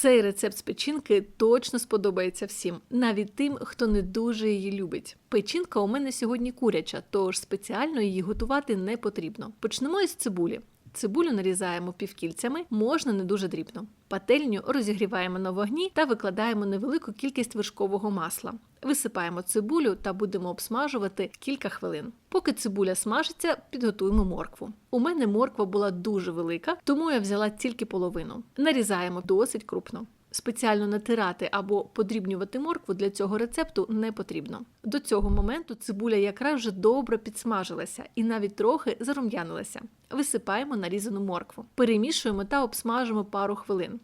Цей рецепт з печінки точно сподобається всім, навіть тим, хто не дуже її любить. Печінка у мене сьогодні куряча, тож спеціально її готувати не потрібно. Почнемо із цибулі. Цибулю нарізаємо півкільцями, можна не дуже дрібно. Пательню розігріваємо на вогні та викладаємо невелику кількість вершкового масла. Висипаємо цибулю та будемо обсмажувати кілька хвилин. Поки цибуля смажиться, підготуємо моркву. У мене морква була дуже велика, тому я взяла тільки половину. Нарізаємо досить крупно. Спеціально натирати або подрібнювати моркву для цього рецепту не потрібно. До цього моменту цибуля якраз вже добре підсмажилася і навіть трохи зарум'янилася. Висипаємо нарізану моркву, перемішуємо та обсмажимо пару хвилин.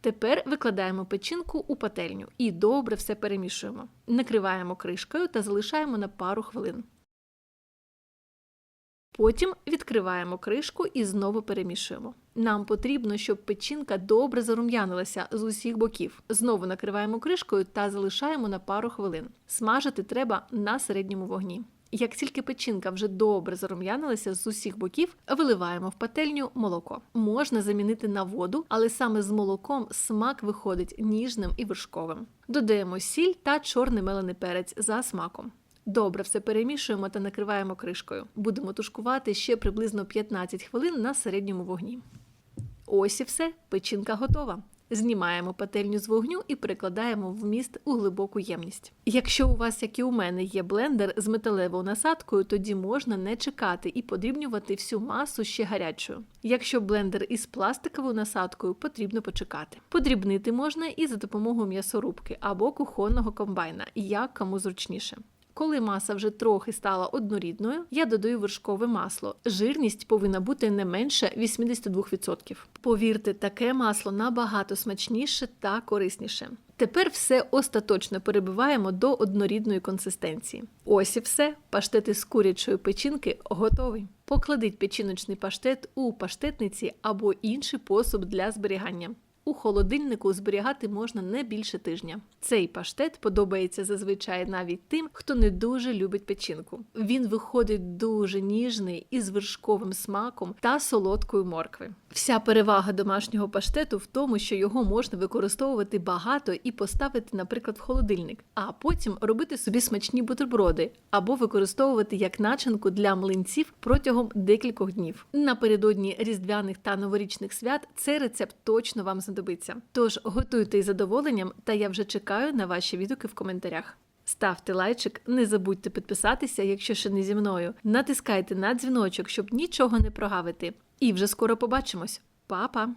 Тепер викладаємо печінку у пательню і добре все перемішуємо. Накриваємо кришкою та залишаємо на пару хвилин. Потім відкриваємо кришку і знову перемішуємо. Нам потрібно, щоб печінка добре зарум'янилася з усіх боків. Знову накриваємо кришкою та залишаємо на пару хвилин. Смажити треба на середньому вогні. Як тільки печінка вже добре зарум'янилася з усіх боків, виливаємо в пательню молоко. Можна замінити на воду, але саме з молоком смак виходить ніжним і вершковим. Додаємо сіль та чорний мелений перець за смаком. Добре все перемішуємо та накриваємо кришкою. Будемо тушкувати ще приблизно 15 хвилин на середньому вогні. Ось і все, печінка готова. Знімаємо пательню з вогню і перекладаємо вміст у глибоку ємність. Якщо у вас, як і у мене, є блендер з металевою насадкою, тоді можна не чекати і подрібнювати всю масу ще гарячою. Якщо блендер із пластиковою насадкою, потрібно почекати. Подрібнити можна і за допомогою м'ясорубки або кухонного комбайна, як кому зручніше. Коли маса вже трохи стала однорідною, я додаю вершкове масло. Жирність повинна бути не менше 82%. Повірте, таке масло набагато смачніше та корисніше. Тепер все остаточно перебиваємо до однорідної консистенції. Ось і все. Паштет із курячої печінки готовий. Покладіть печіночний паштет у паштетниці або інший посуд для зберігання. У холодильнику зберігати можна не більше тижня. Цей паштет подобається зазвичай навіть тим, хто не дуже любить печінку. Він виходить дуже ніжний із вершковим смаком та солодкою моркви. Вся перевага домашнього паштету в тому, що його можна використовувати багато і поставити, наприклад, в холодильник, а потім робити собі смачні бутерброди або використовувати як начинку для млинців протягом декількох днів. Напередодні різдвяних та новорічних свят цей рецепт точно вам знадобиться. Тож готуйте із задоволенням, та я вже чекаю на ваші відгуки в коментарях. Ставте лайчик, не забудьте підписатися, якщо ще не зі мною. Натискайте на дзвіночок, щоб нічого не прогавити. І вже скоро побачимось. Па-па!